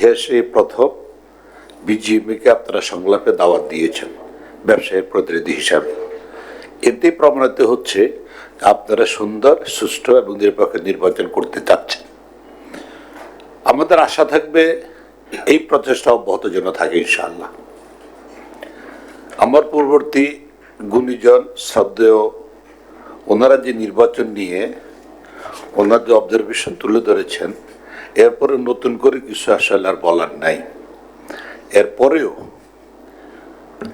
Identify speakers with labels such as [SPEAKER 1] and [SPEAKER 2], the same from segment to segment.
[SPEAKER 1] ইতিহাসে প্রথম বিজিএমকে আপনারা সংলাপে দাওয়াত দিয়েছেন ব্যবসায়ের প্রতিনিধি হিসাবে। এতে প্রমাণিত হচ্ছে আপনারা সুন্দর, সুষ্ঠু এবং নিরপেক্ষ নির্বাচন করতে চাচ্ছেন। আমাদের আশা থাকবে এই প্রচেষ্টা অব্যাহত যেন থাকে ইনশাআল্লাহ। আমার পূর্ববর্তী গুণীজন, শ্রদ্ধেয়, ওনারা যে নির্বাচন নিয়ে ওনার যে অবজারভেশন তুলে ধরেছেন এরপরে নতুন করে কিছু আসলে আর বলার নাই। এরপরেও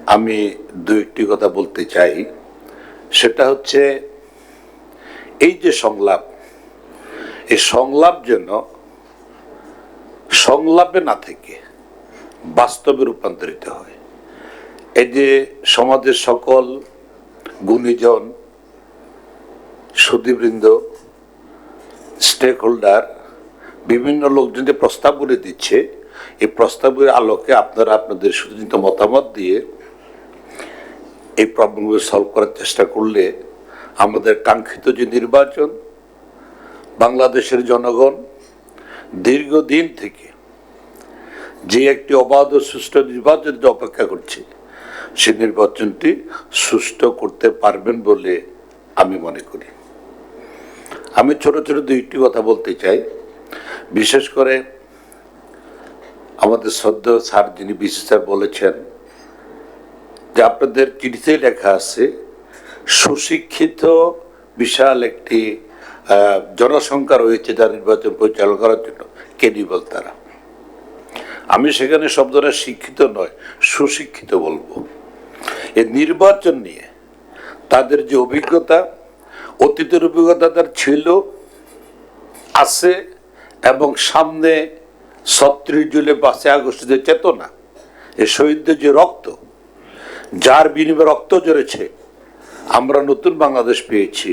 [SPEAKER 1] আমি দু একটি কথা বলতে চাই। সেটা হচ্ছে, এই যে সংলাপ, এই সংলাপ যেন সংলাপে না থেকে বাস্তবে রূপান্তরিত হয়। এই যে সমাজের সকল গুণীজন, সুদীবৃন্দ স্টেক হোল্ডার বিভিন্ন লোকজন যে প্রস্তাবগুলি দিচ্ছে, এই প্রস্তাবের আলোকে আপনারা আপনাদের সুচিন্তিত মতামত দিয়ে এই প্রবলেমগুলো সলভ করার চেষ্টা করলে আমাদের কাঙ্ক্ষিত যে নির্বাচন, বাংলাদেশের জনগণ দীর্ঘদিন থেকে যে একটি অবাধ ও সুষ্ঠু নির্বাচনের যে অপেক্ষা করছে, সে নির্বাচনটি সুষ্ঠু করতে পারবেন বলে আমি মনে করি। আমি ছোট ছোট দুইটি কথা বলতে চাই। বিশেষ করে আমাদের সদ্য স্যার যিনি বিশেষ স্যার বলেছেন যে আপনাদের চিঠিতে লেখা আছে, সুশিক্ষিত বিশাল একটি জনসংখ্যা রয়েছে যা নির্বাচন পরিচালনা করার জন্য কেনিবল তারা। আমি সেখানে শব্দটা শিক্ষিত নয়, সুশিক্ষিত বলব। এই নির্বাচন নিয়ে তাদের যে অভিজ্ঞতা, অতীতের অভিজ্ঞতা তার ছিল, আছে এবং সামনে ছত্রিশ জুলাই পাঁচই আগস্টের যে চেতনা, এ শহীদদের যে রক্ত, যার বিনিময়ে রক্ত জড়েছে আমরা নতুন বাংলাদেশ পেয়েছি।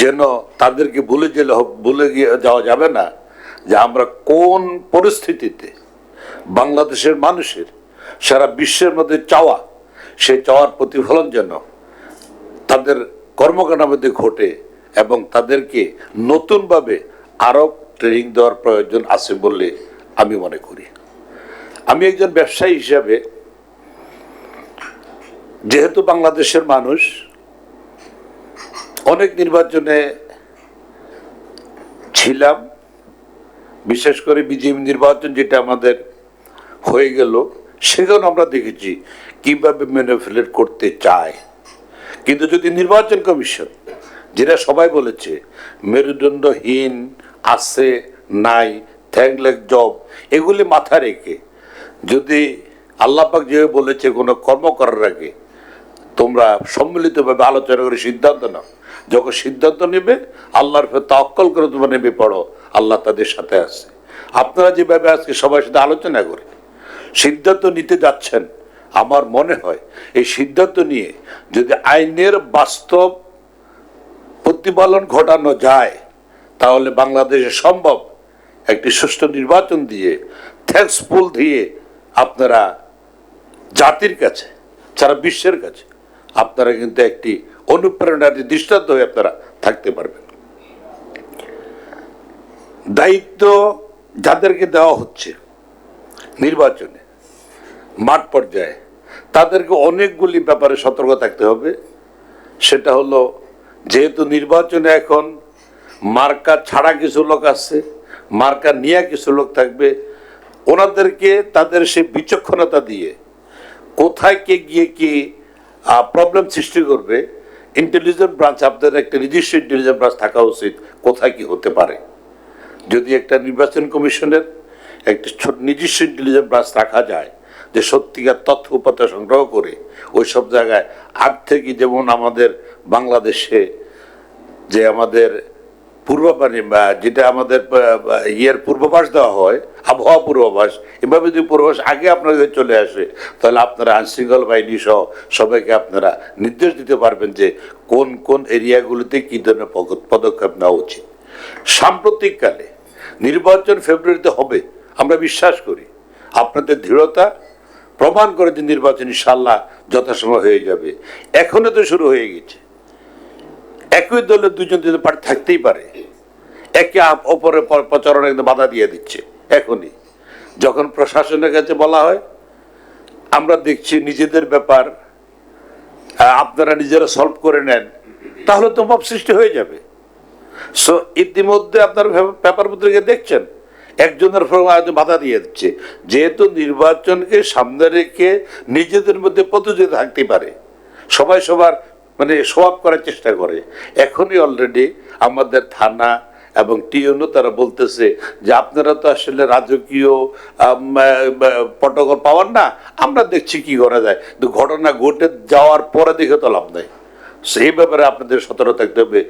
[SPEAKER 1] যেন তাদেরকে ভুলে গেলে ভুলে গিয়ে যাওয়া যাবে না যে আমরা কোন পরিস্থিতিতে বাংলাদেশের মানুষের, সারা বিশ্বের মধ্যে চাওয়া, সেই চাওয়ার প্রতিফলন যেন তাদের কর্মকাণ্ডের মধ্যে ঘটে এবং তাদেরকে নতুনভাবে আরও ট্রেনিং দেওয়ার প্রয়োজন আছে বলে আমি মনে করি। আমি একজন ব্যবসায়ী হিসাবে যেহেতু বাংলাদেশের মানুষ, অনেক নির্বাচনে ছিলাম, বিশেষ করে বিজেপি নির্বাচন যেটা আমাদের হয়ে গেল সেখানে আমরা দেখেছি কীভাবে ম্যানিপুলেট করতে চায়। কিন্তু যদি নির্বাচন কমিশন, যেটা সবাই বলেছে, মেরুদণ্ডহীন আছে, নাই থ্যাংলেক জব, এগুলি মাথায় রেখে যদি আল্লাপাক যেভাবে বলেছে কোনো কর্ম করার আগে তোমরা সম্মিলিতভাবে আলোচনা করে সিদ্ধান্ত নাও। যখন সিদ্ধান্ত নেবে, আল্লাহর ফের করে তোমরা নেমে পড়ো, আল্লাহ তাদের সাথে আছে। আপনারা যেভাবে আজকে সবার সাথে আলোচনা করে সিদ্ধান্ত নিতে যাচ্ছেন, আমার মনে হয় এই সিদ্ধান্ত নিয়ে যদি আইনের বাস্তব প্রতিপালন ঘটানো যায় তাহলে বাংলাদেশে সম্ভব একটি সুষ্ঠু নির্বাচন দিয়ে থ্যাঙ্কসফুল দিয়ে আপনারা জাতির কাছে, সারা বিশ্বের কাছে আপনারা কিন্তু একটি অনুপ্রেরণার দৃষ্টান্ত হয়ে আপনারা থাকতে পারবেন। দায়িত্ব যাদেরকে দেওয়া হচ্ছে নির্বাচনে, মাঠ পর্যায়ে তাদেরকে অনেকগুলি ব্যাপারে সতর্ক থাকতে হবে। সেটা হলো, যেহেতু নির্বাচনে এখন মার্কা ছাড়া কিছু লোক আছে, মার্কা নিয়ে কিছু লোক থাকবে। ওনাদেরকে তাদের সে বিচক্ষণতা দিয়ে কোথায় কে গিয়ে কি প্রবলেম সৃষ্টি করবে ইন্টেলিজেন্ট ব্রাঞ্চ আপনাদের একটা নিজস্ব ইন্টেলিজেন্ট ব্রাঞ্চ থাকা উচিত, কোথায় কি হতে পারে। যদি একটা নির্বাচন কমিশনের একটি ছোট নিজস্ব ইন্টেলিজেন্ট ব্রাঞ্চ রাখা যায়, যে সত্যিকার তথ্য উপাত্ত সংগ্রহ করে, ওই সব জায়গায় আগ থেকে যেমন আমাদের বাংলাদেশে যে আমাদের পূর্বাপানি যেটা আমাদের ইয়ের পূর্বাভাস দেওয়া হয়, আবহাওয়া পূর্বাভাস, এভাবে যদি পূর্বাভাস আগে আপনাদের চলে আসে, তাহলে আপনারা আইনশৃঙ্খলা বাহিনী সহ সবাইকে আপনারা নির্দেশ দিতে পারবেন যে কোন কোন এরিয়াগুলিতে কী ধরনের পদ- পদক্ষেপ নেওয়া উচিত। সাম্প্রতিককালে নির্বাচন ফেব্রুয়ারিতে হবে, আমরা বিশ্বাস করি। আপনাদের দৃঢ়তা প্রমাণ করে যে নির্বাচন ইনশাল্লাহ যথাসময় হয়ে যাবে। এখনও তো শুরু হয়ে গেছে। একই দলের দুজন দুজন প্রার্থী থাকতেই পারে, একে অপরের প্রচারণা একদম বাধা দিয়ে দিচ্ছে, এখনই। যখন প্রশাসনের কাছে বলা হয়, আমরা দেখছি নিজেদের ব্যাপার আপনারা নিজেরা সলভ করে নেন, তাহলে তো মব সৃষ্টি হয়ে যাবে। সো ইতিমধ্যে আপনার পেপার দেখছেন, একজনের বাধা দিয়ে দিচ্ছে। যেহেতু নির্বাচনকে সামনে রেখে নিজেদের মধ্যে প্রতিযোগিতা থাকতে পারে, সবাই সবার মানে সোয়াব করার চেষ্টা করে। এখনই অলরেডি আমাদের থানা এবং টিউনও তারা বলতেছে যে, আপনারা তো আসলে রাজকীয় প্রটোকল পাওয়ার না, আমরা দেখছি কি করা যায়। ঘটনা ঘটে যাওয়ার পরে দেখে তো লাভ নেই। সেই ব্যাপারে আপনাদের সতর্ক থাকতে হবে।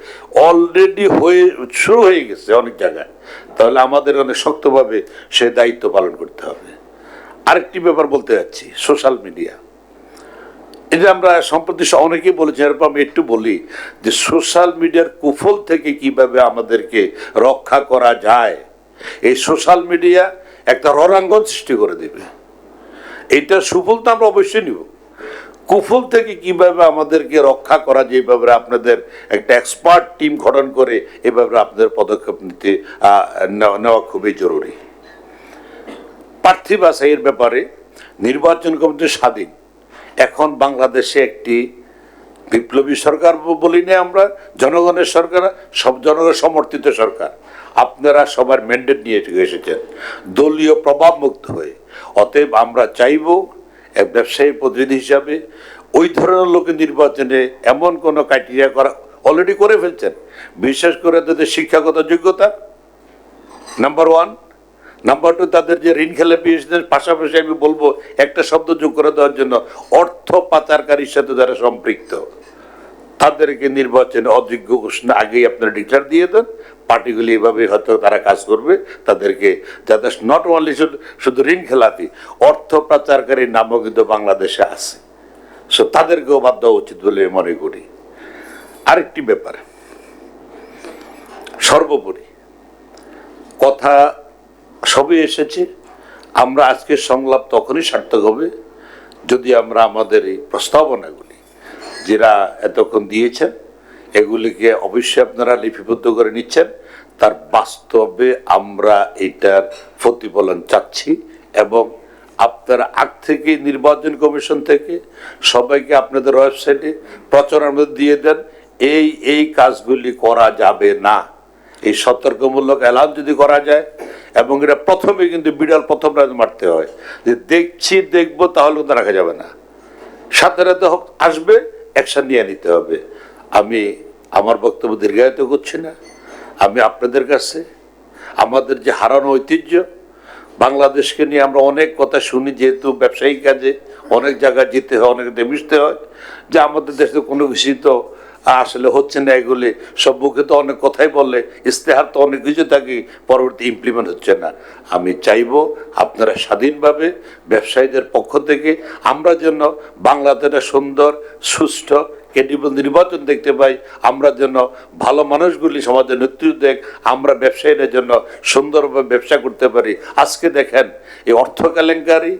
[SPEAKER 1] অলরেডি হয়ে, শুরু হয়ে গেছে অনেক জায়গায়। তাহলে আমাদের অনেক শক্তভাবে সে দায়িত্ব পালন করতে হবে। আরেকটি ব্যাপার বলতে যাচ্ছি সোশ্যাল মিডিয়া এটা আমরা সম্প্রতি অনেকেই বলেছি, এরপর আমি একটু বলি যে সোশ্যাল মিডিয়ার কুফল থেকে কীভাবে আমাদেরকে রক্ষা করা যায়, এই সোশ্যাল মিডিয়া একটা রণাঙ্গন সৃষ্টি করে দেবে। এটা সুফল তো আমরা অবশ্যই নিব। কুফল থেকে কীভাবে আমাদেরকে রক্ষা করা এই ব্যাপারে আপনাদের একটা এক্সপার্ট টিম গঠন করে এ ব্যাপারে আপনাদের পদক্ষেপ নিতে নেওয়া নেওয়া খুবই জরুরি। প্রার্থী বাছাইয়ের ব্যাপারে নির্বাচন কমিটি স্বাধীন। এখন বাংলাদেশে একটি বিপ্লবী সরকার বলি না আমরা, জনগণের সরকার, সব জনগণ সমর্থিত সরকার। আপনারা সবার ম্যান্ডেট নিয়ে এসেছেন, দলীয় প্রভাব মুক্ত হয়ে। অতএব আমরা চাইব এক ব্যবসায়ী প্রতিনিধি হিসাবে ওই ধরনের লোকের নির্বাচনে এমন কোনো ক্রাইটেরিয়া করা অলরেডি করে ফেলছেন। বিশেষ করে তাদের শিক্ষাগত যোগ্যতা নাম্বার ওয়ান নাম্বার টু তাদের যে ঋণ খেলে বিএসদের পাশাপাশি আমি বলব, একটা শব্দ যোগ করে দেওয়ার জন্য অর্থ পাচারকারীর সাথে যারা সম্পৃক্ত, তাদেরকে নির্বাচনে অযোগ্য ঘোষণা আগেই আপনারা ডিক্লার দিয়ে দেন। পার্টিগুলি এভাবে হয়তো তারা কাজ করবে, তাদেরকে যাতে নট অনলি শুধু শুধু ঋণ খেলাপি, অর্থ পাচারকারীর নামও কিন্তু বাংলাদেশে আছে। সো তাদেরকেও বাদ দেওয়া উচিত বলে মনে করি। আরেকটি ব্যাপার, সর্বোপরি কথা সবই এসেছে। আমরা আজকের সংলাপ তখনই সার্থক হবে যদি আমরা আমাদের এই প্রস্তাবনাগুলি যারা এতক্ষণ দিয়েছেন, এগুলিকে অবশ্যই আপনারা লিপিবদ্ধ করে নিচ্ছেন। তার বাস্তবে আমরা এটার প্রতিফলন চাচ্ছি এবং আপনারা আগ থেকে নির্বাচন কমিশন থেকে সবাইকে আপনাদের ওয়েবসাইটে প্রচারের মধ্যে দিয়ে দেন। এই এই কাজগুলি করা যাবে না। এই সতর্কমূলক এলান যদি করা যায়, এবং এটা প্রথমে কিন্তু বিড়াল প্রথম রাত মারতে হয়। যে দেখছি, দেখব, তাহলে কিন্তু রাখা যাবে না। সাথে রাতে হোক, আসবে অ্যাকশন নিয়ে নিতে হবে। আমি আমার বক্তব্য দীর্ঘায়িত করছি না। আমি আপনাদের কাছে, আমাদের যে হারানো ঐতিহ্য, বাংলাদেশকে নিয়ে আমরা অনেক কথা শুনি, যেহেতু ব্যবসায়িক কাজে অনেক জায়গায় যেতে হয়, অনেক মিশতে হয়, যে আমাদের দেশে কোনো কিছুই তো আসলে হচ্ছে না এগুলি। সব মুখে তো অনেক কথাই বললে ইস্তেহার তো অনেক কিছু থাকে, পরবর্তী ইমপ্লিমেন্ট হচ্ছে না। আমি চাইব আপনারা স্বাধীনভাবে ব্যবসায়ীদের পক্ষ থেকে আমরা যেন বাংলাদেশে সুন্দর, সুষ্ঠু ক্রেডিবল নির্বাচন দেখতে পাই, আমরা যেন ভালো মানুষগুলি সমাজের নেতৃত্ব দেখ, আমরা ব্যবসায়ীদের জন্য সুন্দরভাবে ব্যবসা করতে পারি। আজকে দেখেন, এই অর্থ কেলেঙ্কারি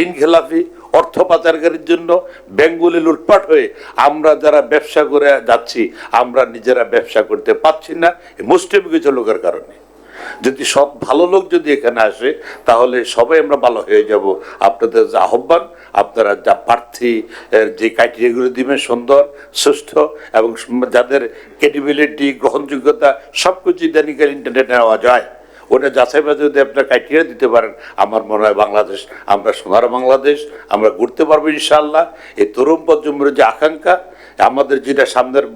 [SPEAKER 1] ঋণ খেলাফি, অর্থ পাচারকারীর জন্য ব্যাঙ্গুলি লুটপাট হয়ে আমরা যারা ব্যবসা করে যাচ্ছি, আমরা নিজেরা ব্যবসা করতে পারছি না মুসলিম কিছু লোকের কারণে। যদি সব ভালো লোক যদি এখানে আসে, তাহলে সবাই আমরা ভালো হয়ে যাব। আপনাদের যে আহ্বান, আপনারা যা প্রার্থী যে ক্রাইটেরিয়াগুলো দিবেন সুন্দর, সুস্থ এবং যাদের ক্রেডিবিলিটি গ্রহণযোগ্যতা সব কিছু ইদানিকাল ইন্টারনেটে নেওয়া যায়। ওটা যাচাই বাছাই যদি আপনার ক্রাইটেরিয়া দিতে পারেন, আমার মনে হয় বাংলাদেশ, আমরা সোনার বাংলাদেশ, আমরা ঘুরতে পারব ইনশাল্লাহ এই তরুণ প্রজন্মের যে আকাঙ্ক্ষা, আমাদের যেটা সামনের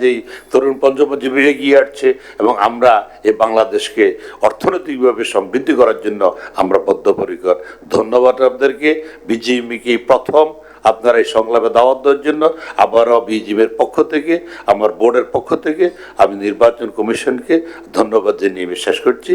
[SPEAKER 1] যেই তরুণ যেভাবে এগিয়ে আসছে, এবং আমরা এই বাংলাদেশকে অর্থনৈতিকভাবে সমৃদ্ধি করার জন্য আমরা বদ্ধপরিকর। ধন্যবাদ আপনাদেরকে। বিজেপিকে প্রথম। আপনারা এই সংলাপে দাওয়াত দেওয়ার জন্য আবারও বিজিএমের পক্ষ থেকে, আমার বোর্ডের পক্ষ থেকে আমি নির্বাচন কমিশনকে ধন্যবাদ জানিয়ে বিশ্বাস করছি।